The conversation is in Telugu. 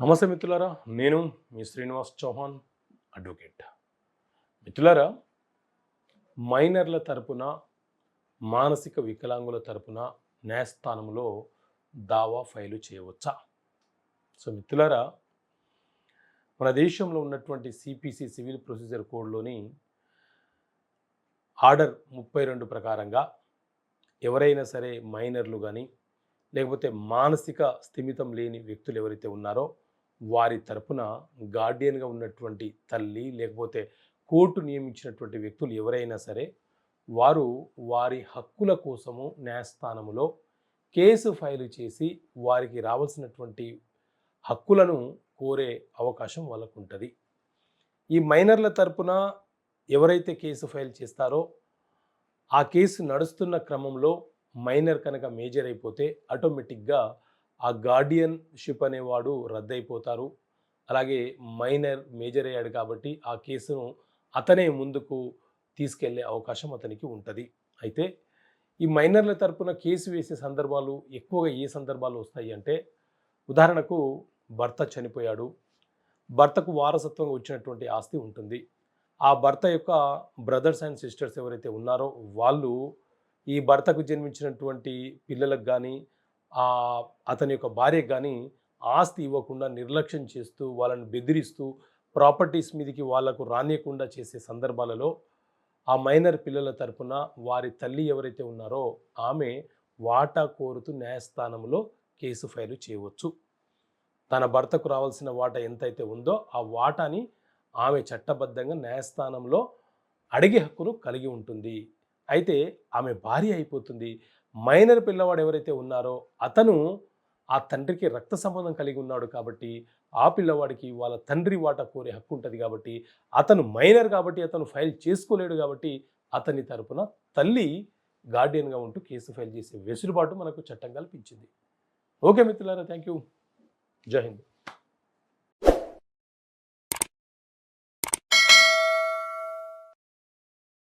నమస్తే మిత్రులారా నేను మీ శ్రీనివాస్ చౌహాన్ అడ్వకేట్. మిత్రులారా మైనర్ల తరపున మానసిక వికలాంగుల తరపున న్యాయస్థానంలో దావా ఫైలు చేయవచ్చా? సో మిత్రులారా మన దేశంలో ఉన్నటువంటి సిపిసి సివిల్ ప్రొసీజర్ కోడ్లోని ఆర్డర్ ముప్పై రెండు ప్రకారంగా ఎవరైనా సరే మైనర్లు కానీ లేకపోతే మానసిక స్థిమితం లేని వ్యక్తులు ఎవరైతే ఉన్నారో వారి తరపున గార్డియన్గా ఉన్నటువంటి తల్లి లేకపోతే కోర్టు నియమించినటువంటి వ్యక్తులు ఎవరైనా సరే వారు వారి హక్కుల కోసము న్యాయస్థానములో కేసు ఫైలు చేసి వారికి రావాల్సినటువంటి హక్కులను కోరే అవకాశం వాళ్ళకు ఉంటుంది ఈ మైనర్ల తరపున ఎవరైతే కేసు ఫైల్ చేస్తారో ఆ కేసు నడుస్తున్న క్రమంలో మైనర్ కనుక మేజర్ అయిపోతే ఆటోమేటిక్గా ఆ గార్డియన్షిప్ అనేవాడు రద్దయిపోతారు. అలాగే మైనర్ మేజర్ అయ్యాడు కాబట్టి ఆ కేసును అతనే ముందుకు తీసుకెళ్ళే అవకాశం అతనికి ఉంటుంది. అయితే ఈ మైనర్ల తరపున కేసు వేసే సందర్భాలు ఎక్కువగా ఏ సందర్భాలు వస్తాయి అంటే ఉదాహరణకు భర్త చనిపోయాడు. భర్తకు వారసత్వంగా వచ్చినటువంటి ఆస్తి ఉంటుంది. ఆ భర్త యొక్క బ్రదర్స్ అండ్ సిస్టర్స్ ఎవరైతే ఉన్నారో వాళ్ళు ఈ భర్తకు జన్మించినటువంటి పిల్లలకు కానీ అతని యొక్క భార్యకు కానీ ఆస్తి ఇవ్వకుండా నిర్లక్ష్యం చేస్తూ వాళ్ళని బెదిరిస్తూ ప్రాపర్టీస్ మీదకి వాళ్ళకు రానియకుండా చేసే సందర్భాలలో ఆ మైనర్ పిల్లల తరపున వారి తల్లి ఎవరైతే ఉన్నారో ఆమె వాటా కోరుతూ న్యాయస్థానంలో కేసు ఫైలు చేయవచ్చు. తన భర్తకు రావాల్సిన వాటా ఎంతైతే ఉందో ఆ వాటాని ఆమె చట్టబద్ధంగా న్యాయస్థానంలో అడిగే హక్కును కలిగి ఉంటుంది. అయితే ఆమె భార్య అయిపోతుంది. మైనర్ పిల్లవాడు ఎవరైతే ఉన్నారో అతను ఆ తండ్రికి రక్త సంబంధం కలిగి ఉన్నాడు కాబట్టి ఆ పిల్లవాడికి వాళ్ళ తండ్రి వాట కోరే హక్కు ఉంటుంది కాబట్టి అతను మైనర్ కాబట్టి అతను ఫైల్ చేసుకోలేడు కాబట్టి అతని తరపున తల్లి గార్డియన్గా ఉంటూ కేసు ఫైల్ చేసే వెసులుబాటు మనకు చట్టం కల్పించింది. ఓకే మిత్రులారా థ్యాంక్ యూ జై హింద్.